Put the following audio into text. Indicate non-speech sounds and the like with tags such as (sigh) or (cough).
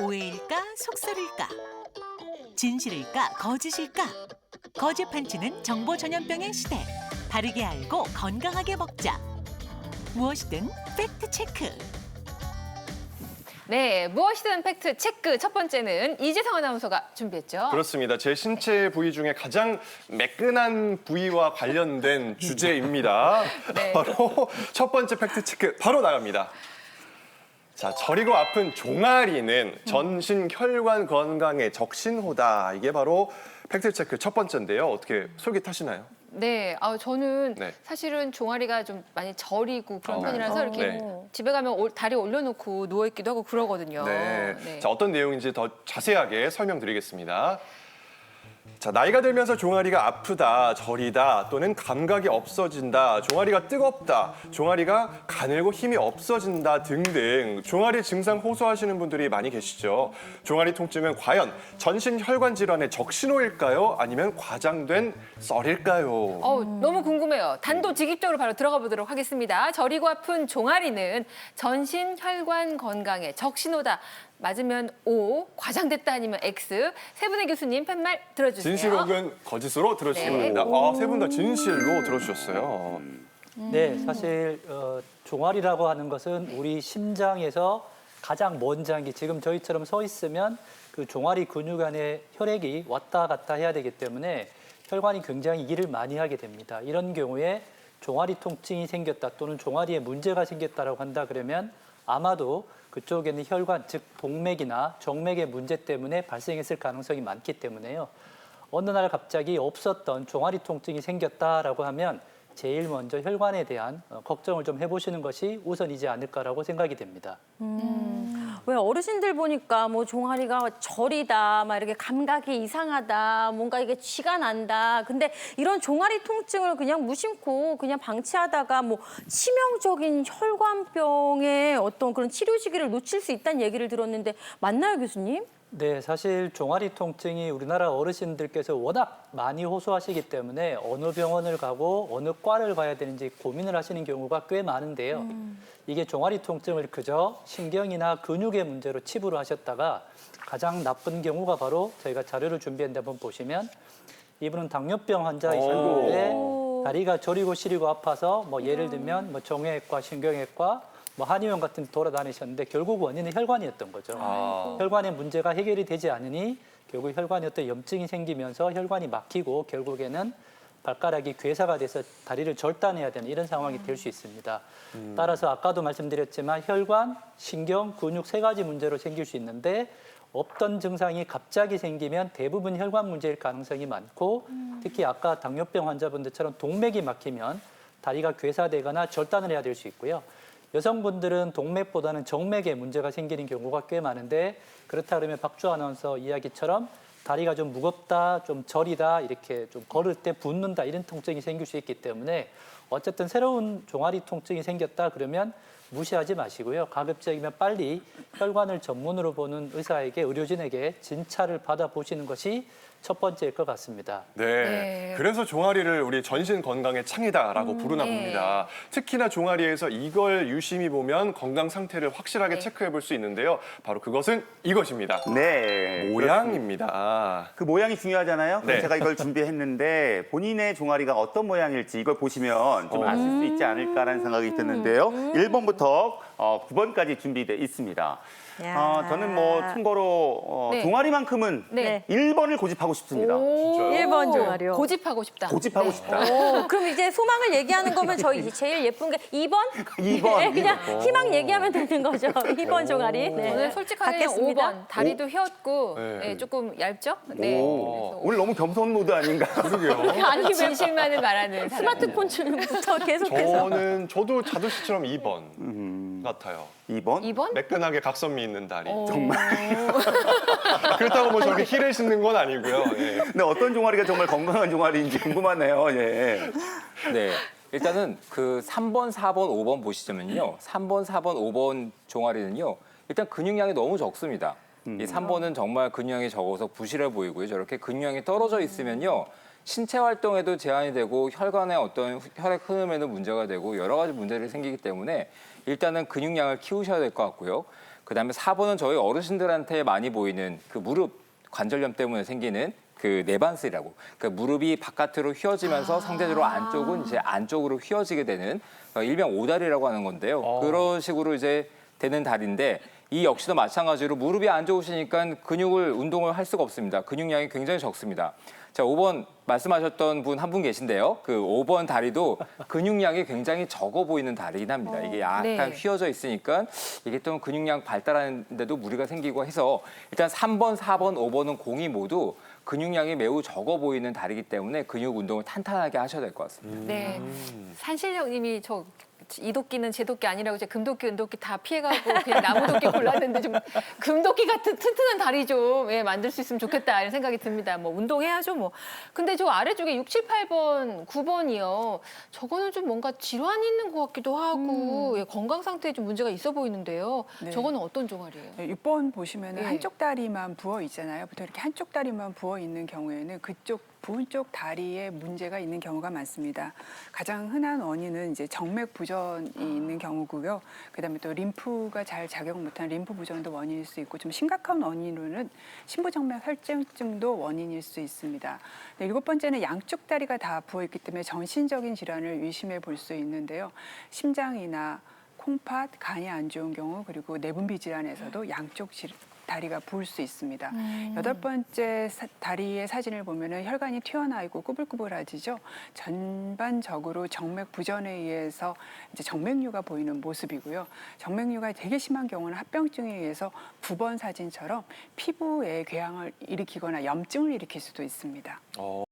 오해일까 속설일까 진실일까 거짓일까 거짓 판치는 정보 전염병의 시대 바르게 알고 건강하게 먹자 무엇이든 팩트 체크 네, 무엇이든 팩트 체크 첫 번째는 이재성 아나운서가 준비했죠. 그렇습니다. 제 신체 부위 중에 가장 매끈한 부위와 관련된 주제입니다. (laughs) 네. 바로 첫 번째 팩트 체크 바로 나갑니다. 자, 저리고 아픈 종아리는 전신 혈관 건강의 적신호다. 이게 바로 팩트 체크 첫 번째인데요. 어떻게 솔깃하시나요? 네, 아, 저는 네. 사실은 종아리가 좀 많이 저리고 그런 어. 편이라서 이렇게 네. 집에 가면 올- 다리 올려놓고 누워 있기도 하고 그러거든요. 네. 네. 자, 어떤 내용인지 더 자세하게 설명드리겠습니다. 자, 나이가 들면서 종아리가 아프다, 저리다, 또는 감각이 없어진다, 종아리가 뜨겁다, 종아리가 가늘고 힘이 없어진다 등등 종아리 증상 호소하시는 분들이 많이 계시죠. 종아리 통증은 과연 전신 혈관 질환의 적신호일까요? 아니면 과장된 썰일까요? 어우, 너무 궁금해요. 단도직입적으로 바로 들어가 보도록 하겠습니다. 저리고 아픈 종아리는 전신 혈관 건강의 적신호다. 맞으면 O, 과장됐다 아니면 X. 세 분의 교수님 팻말 들어주세요. 진실 혹은 거짓으로 들어주시기 네. 바랍니다. 아, 세 분 다 진실로 들어주셨어요. 네, 사실 어, 종아리라고 하는 것은 우리 심장에서 가장 먼 장기, 지금 저희처럼 서 있으면 그 종아리 근육 안에 혈액이 왔다 갔다 해야 되기 때문에 혈관이 굉장히 일을 많이 하게 됩니다. 이런 경우에 종아리 통증이 생겼다 또는 종아리에 문제가 생겼다라고 한다 그러면 아마도 그쪽에는 혈관, 즉 동맥이나 정맥의 문제 때문에 발생했을 가능성이 많기 때문에요. 어느 날 갑자기 없었던 종아리 통증이 생겼다라고 하면 제일 먼저 혈관에 대한 어, 걱정을 좀 해보시는 것이 우선이지 않을까라고 생각이 됩니다. 왜 어르신들 보니까 뭐 종아리가 저리다, 막 이렇게 감각이 이상하다, 뭔가 이게 쥐가 난다. 근데 이런 종아리 통증을 그냥 무심코 그냥 방치하다가 뭐 치명적인 혈관병의 어떤 그런 치료 시기를 놓칠 수 있다는 얘기를 들었는데 맞나요, 교수님? 네, 사실 종아리 통증이 우리나라 어르신들께서 워낙 많이 호소하시기 때문에 어느 병원을 가고 어느 과를 가야 되는지 고민을 하시는 경우가 꽤 많은데요. 이게 종아리 통증을 그저 신경이나 근육의 문제로 치부를 하셨다가 가장 나쁜 경우가 바로 저희가 자료를 준비했는데 한번 보시면 이분은 당뇨병 환자이셨는데 다리가 저리고 시리고 아파서 뭐 예를 들면 뭐 정형외과, 신경외과, 뭐 한의원 같은 데 돌아다니셨는데 결국 원인은 혈관이었던 거죠. 아. 혈관의 문제가 해결이 되지 않으니 결국 혈관에 어떤 염증이 생기면서 혈관이 막히고 결국에는 발가락이 괴사가 돼서 다리를 절단해야 되는 이런 상황이 될 수 있습니다. 따라서 아까도 말씀드렸지만 혈관, 신경, 근육 세 가지 문제로 생길 수 있는데 없던 증상이 갑자기 생기면 대부분 혈관 문제일 가능성이 많고 특히 아까 당뇨병 환자분들처럼 동맥이 막히면 다리가 괴사되거나 절단을 해야 될 수 있고요. 여성분들은 동맥보다는 정맥에 문제가 생기는 경우가 꽤 많은데 그렇다 그러면 박주 아나운서 이야기처럼 다리가 좀 무겁다, 좀 저리다, 이렇게 좀 걸을 때 붓는다 이런 통증이 생길 수 있기 때문에 어쨌든 새로운 종아리 통증이 생겼다 그러면 무시하지 마시고요. 가급적이면 빨리 혈관을 전문으로 보는 의사에게 의료진에게 진찰을 받아보시는 것이 첫 번째일 것 같습니다. 네. 네. 그래서 종아리를 우리 전신 건강의 창이다라고 부르나 네. 봅니다. 특히나 종아리에서 이걸 유심히 보면 건강 상태를 확실하게 네. 체크해 볼 수 있는데요. 바로 그것은 이것입니다. 네. 모양입니다. 그 모양이 중요하잖아요. 네. 제가 이걸 준비했는데 본인의 종아리가 어떤 모양일지 이걸 보시면 좀 어. 아실 수 있지 않을까라는 생각이 드는데요. 음. 1번부터 어, 9번까지 준비되어 있습니다. 야. 어, 저는 뭐 참고로 어, 네. 종아리만큼은 네. 1번을 고집하고 싶습니다. 오, 진짜요? 일번 종아리요. 고집하고 싶다. 고집하고 네. 싶다. 오, 그럼 이제 소망을 얘기하는 거면 저희 제일 예쁜 게 2번? 이 번, 네, 그냥. 희망 얘기하면 되는 거죠. 2번 종아리. 네. 저는 솔직하게 받겠습니다. 5번. 다리도 휘었고 네. 네, 조금 얇죠? 네. 오, 오늘 너무 겸손 모드 아닌가? (laughs) 그러게요. 아니, 왜 진실만을 말하는 사람. 스마트폰 주는부터 계속해서. 저는 저도 자두 씨처럼 2번 같아요. 2번? 2번? 매끈하게 각선미 있는 다리. 정말. (laughs) 그렇다고 뭐 저렇게 힐을 신는 건 아니고요. 예. 근데 어떤 종아리가 정말 건강한 종아리인지 궁금하네요. 예. 네. 일단은 그 3번, 4번, 5번 보시자면요. 3번, 4번, 5번 종아리는요. 일단 근육량이 너무 적습니다. 이 3번은 정말 근육량이 적어서 부실해 보이고요. 저렇게 근육량이 떨어져 있으면요. 신체 활동에도 제한이 되고 혈관의 어떤 혈액 흐름에도 문제가 되고 여러 가지 문제들이 생기기 때문에 일단은 근육량을 키우셔야 될 것 같고요. 그다음에 4번은 저희 어르신들한테 많이 보이는 그 무릎 관절염 때문에 생기는 그 내반슬이라고. 그러니까 무릎이 바깥으로 휘어지면서 상대적으로 안쪽은 이제 안쪽으로 휘어지게 되는 어, 일명 오다리라고 하는 건데요. 그런 식으로 이제 되는 다리인데 이 역시도 마찬가지로 무릎이 안 좋으시니까 근육을 운동을 할 수가 없습니다. 근육량이 굉장히 적습니다. 자, 5번 말씀하셨던 분 한분 계신데요. 그 5번 다리도 근육량이 굉장히 적어 보이는 다리긴 합니다. 이게 약간 네. 휘어져 있으니까 이게 또 근육량 발달하는데도 무리가 생기고 해서 일단 3번, 4번, 5번은 공이 모두 근육량이 매우 적어 보이는 다리이기 때문에 근육 운동을 탄탄하게 하셔야 될 것 같습니다. 네. 산실령님이 저 이 도끼는 제 도끼 아니라고 이제 금도끼, 은도끼 다 피해가고 그냥 나무 도끼 골랐는데 좀 금도끼 같은 튼튼한 다리 좀 예, 만들 수 있으면 좋겠다 이런 생각이 듭니다. 뭐 운동해야죠 뭐. 근데 저 아래쪽에 6, 7, 8번, 9번이요. 저거는 좀 뭔가 질환이 있는 것 같기도 하고 예, 건강 상태에 좀 문제가 있어 보이는데요. 네. 저거는 어떤 종아리예요? 네, 6번 보시면 예. 은 한쪽 다리만 부어 있잖아요. 보통 이렇게 한쪽 다리만 부어 있는 경우에는 그쪽 부은 쪽 다리에 문제가 있는 경우가 많습니다. 가장 흔한 원인은 이제 정맥 부전이 있는 경우고요. 그다음에 또 림프가 잘 작용 못한 림프 부전도 원인일 수 있고 좀 심각한 원인으로는 심부정맥 혈증증도 원인일 수 있습니다. 네, 일곱 번째는 양쪽 다리가 다 부어 있기 때문에 전신적인 질환을 의심해 볼 수 있는데요. 심장이나 콩팥, 간이 안 좋은 경우 그리고 내분비 질환에서도 양쪽 질- 다리가 부을 수 있습니다. 여덟 번째 사- 다리의 사진을 보면은 혈관이 튀어나와 있고 꾸불꾸불하지죠. 전반적으로 정맥 부전에 의해서 이제 정맥류가 보이는 모습이고요. 정맥류가 되게 심한 경우는 합병증에 의해서 9번 사진처럼 피부에 궤양을 일으키거나 염증을 일으킬 수도 있습니다. 어.